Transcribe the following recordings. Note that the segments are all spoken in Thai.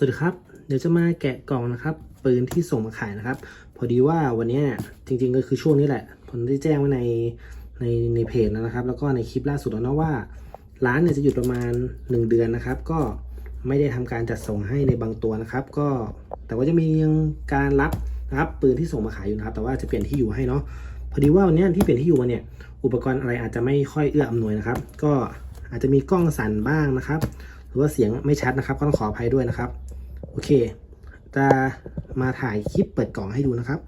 สวัสดีครับ เดี๋ยวจะมาแกะกล่องนะครับปืนที่ส่งมาขายนะครับ พอดีว่าวันนี้เนี่ยจริง ๆ ก็คือช่วงนี้แหละ ผมได้แจ้งไว้ในในในเพจแล้วนะครับ แล้วก็ในคลิปล่าสุดแล้วนะว่า ร้านเนี่ยจะหยุดประมาณ 1 เดือนนะครับ ก็ไม่ได้ทำการจัดส่งให้ในบางตัวนะครับ ก็แต่ว่าจะมียังการรับนะครับปืนที่ส่งมาขายอยู่นะครับ แต่ว่าจะเปลี่ยนที่อยู่ให้เนาะพอดีว่าวันนี้ที่เปลี่ยนที่อยู่มาเนี่ยอุปกรณ์อะไรอาจจะไม่ค่อยเอื้ออำนวยนะครับ ก็อาจจะมีกล้องสั่นบ้างนะครับ หรือว่าเสียงไม่ชัดนะครับ ก็ต้องขออภัยด้วยนะครับ โอเค จะมาถ่ายคลิปเปิดกล่องให้ดูนะครับ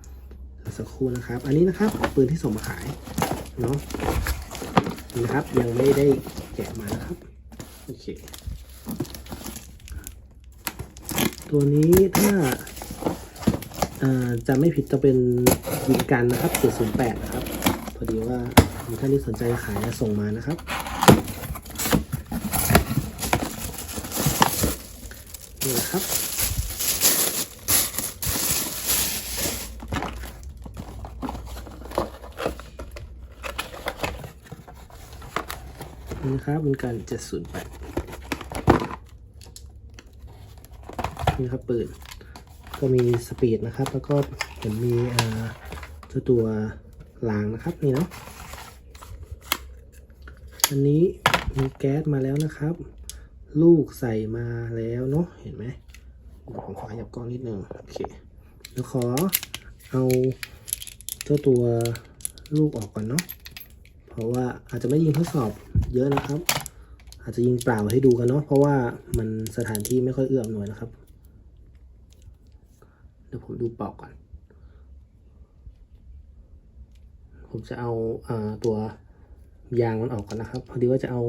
สักครู่นะครับ อันนี้นะครับปืนที่ส่งมาขายเนาะนี่นะครับยังไม่ได้แกะมานะครับโอเค ตัวนี้ถ้าอ่อจะไม่ผิดจะเป็นวินกันนะครับ708นะครับพอดีว่ามีท่านที่สนใจขายนะส่งมานะครับ นี่นะครับ นะครับเป็นการ708นี่ครับปืนก็มีสปีดนะครับ แล้วก็เห็นมีอ่าเจ้าตัวรางนะครับนี่เนาะอันนี้มีแก๊สมาแล้วนะครับ ลูกใส่มาแล้วเนาะเห็นไหมเดี๋ยวผมขอขยับกล้องนิดนึงโอเคเดี๋ยวขอเอาเจ้าตัวลูกออกก่อนเนาะเพราะว่าอาจจะไม่ยิงทดสอบ เยอะนะครับ อาจจะยิงเปล่าให้ดูกันเนาะเพราะว่ามันสถานที่ไม่ค่อยเอื้ออำนวยนะครับ เดี๋ยวผมดูปลอกก่อน ผมจะเอาอาตัวยางมันออกก่อนนะครับ พอดีว่าจะเอา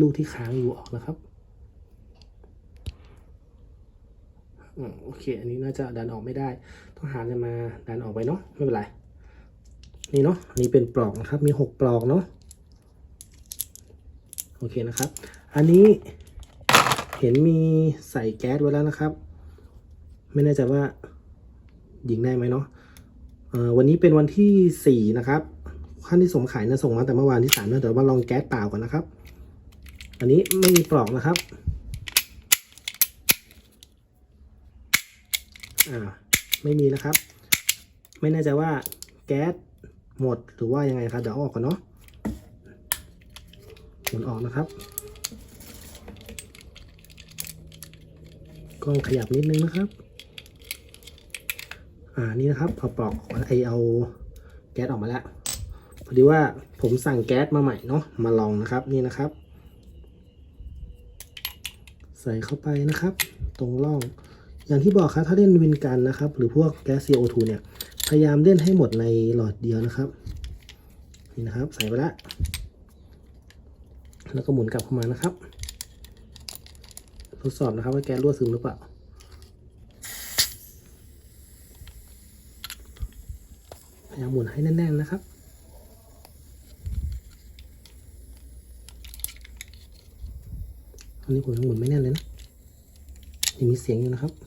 ลูกที่ค้างอยู่ออกนะครับโอเค อันนี้น่าจะดันออกไม่ได้ ต้องหาอะไรมาดันออกไปเนาะ ไม่เป็นไร นี่เนาะ อันนี้เป็นปลอกนะครับ มีหกปลอกเนาะ โอเคนะครับ อันนี้เห็นมีใส่แก๊สไว้แล้วนะครับ ไม่แน่ใจว่ายิงได้ไหมเนาะอ่อวันนี้เป็นวันที่สี่นะครับขั้นที่ส่งขายนะส่งมาแต่เมื่อวานที่สามนะเดี๋ยวมาลองแก๊สเปล่าก่อนนะครับ อันนี้ไม่มีปลอกนะครับอ่าไม่มีนะครับ ไม่แน่ใจว่าแก๊สหมดหรือว่ายังไงครับเดี๋ยวออกก่อนเนาะ นออกนะครับ กล้องขยับนิดนึงนะครับ อ่านี่นะครับเอาปลอกไอเอาแก๊สออกมาแล้วพอดีว่าผมสั่งแก๊สมาใหม่เนาะมาลองนะครับนี่นะครับ ใส่เข้าไปนะครับ ตรงร่อง อย่างที่บอกครับถ้าเล่นวินกันนะครับ หรือพวกแก๊ส CO2 เนี่ยพยายามเล่นให้หมดในหลอดเดียวนะครับ นี่นะครับ ใส่ไปแล้ว แล้วก็หมุนกลับเข้ามานะครับ ทดสอบนะครับว่าแกรั่วซึมหรือเปล่าพยายามหมุนให้แน่นๆนะครับอันนี้ผมยังหมุนไม่แน่นเลยนะยังมีเสียงอยู่นะครับ เด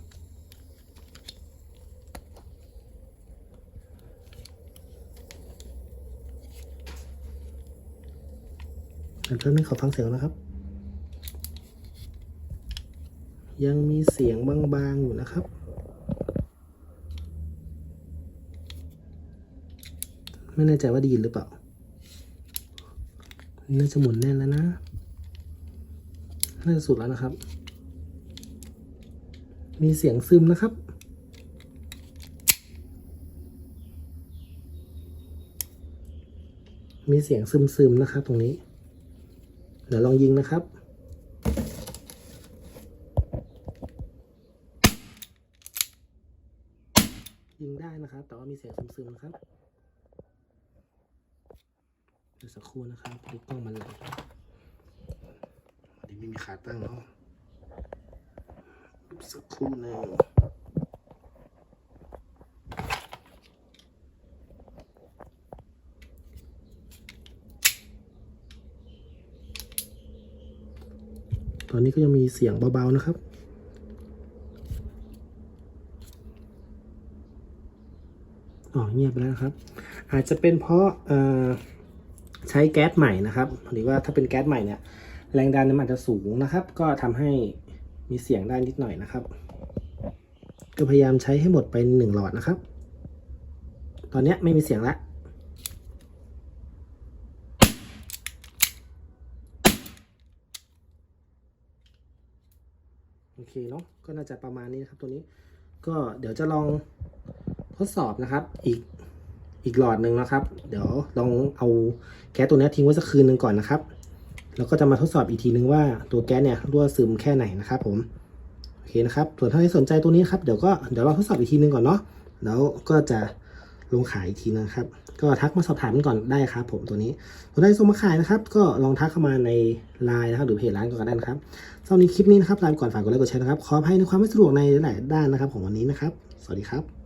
ี๋ยว แป๊บนึงขอฟังเสียงนนะครับ ยังมีเสียงบางๆอยู่นะครับ ไม่แน่ใจว่าได้ยินหรือเปล่า น่าจะหมุนแน่นแล้วนะ น่าจะสุดแล้วนะครับ มีเสียงซึมนะครับมีเสียงซึมๆนะครับตรงนี้ เดี๋ยวลองยิงนะครับ ยิงได้นะครับ แต่ว่ามีเสียงซึมๆนะครับเดี๋ยวสักครู่นะครับดีกล้องมันไหลพอดีไม่มีขาตั้งเนาะสักครู่หนึ่ง ตอนนี้ก็ยังมีเสียงเบา ๆ นะครับ อ๋อเงียบไปแล้วครับ อาจจะเป็นเพราะใช้แก๊สใหม่นะครับ หรือว่าถ้าเป็นแก๊สใหม่เนี่ย แรงดันมันอาจจะสูงนะครับ ก็ทำให้มีเสียงได้นิดหน่อยนะครับ ก็พยายามใช้ให้หมดไปหนึ่งหลอดนะครับ ตอนนี้ไม่มีเสียงและ เคเนาะก็น่าจะประมาณนี้นะครับตัวนี้ ก็เดี๋ยวจะลองทดสอบนะครับ อีกอีกหลอดหนึ่งนะครับ เดี๋ยวลองเอาแก๊สตัวนี้ทิ้งไว้สักคืนหนึ่งก่อนนะครับ แล้วก็จะมาทดสอบอีกทีนึงว่าตัวแก๊สเนี่ยรั่วซึมแค่ไหนนะครับผมโอเคนะครับส่วนถ้าใครสนใจตัวนี้ครับเดี๋ยวก็เดี๋ยวเราทดสอบอีกทีนึงก่อนเนาะแล้วก็จะ ลงขายอีกทีนะครับ ก็ทักมาสอบถามกันก่อนได้ครับ ผมตัวนี้ตัวนใครส่งมาขายนะครับ ก็ลองทักเข้ามาในไลน์นะครับหรือเพจร้านก่อนก็ได้นะครับสำหรับคลิปนี้นะครับลาไปก่อนฝากกดไลค์กดแชร์นะครับขออภัยในความไม่สะดวกในหลายด้านนะครับ ของวันนี้นะครับ สวัสดีครับ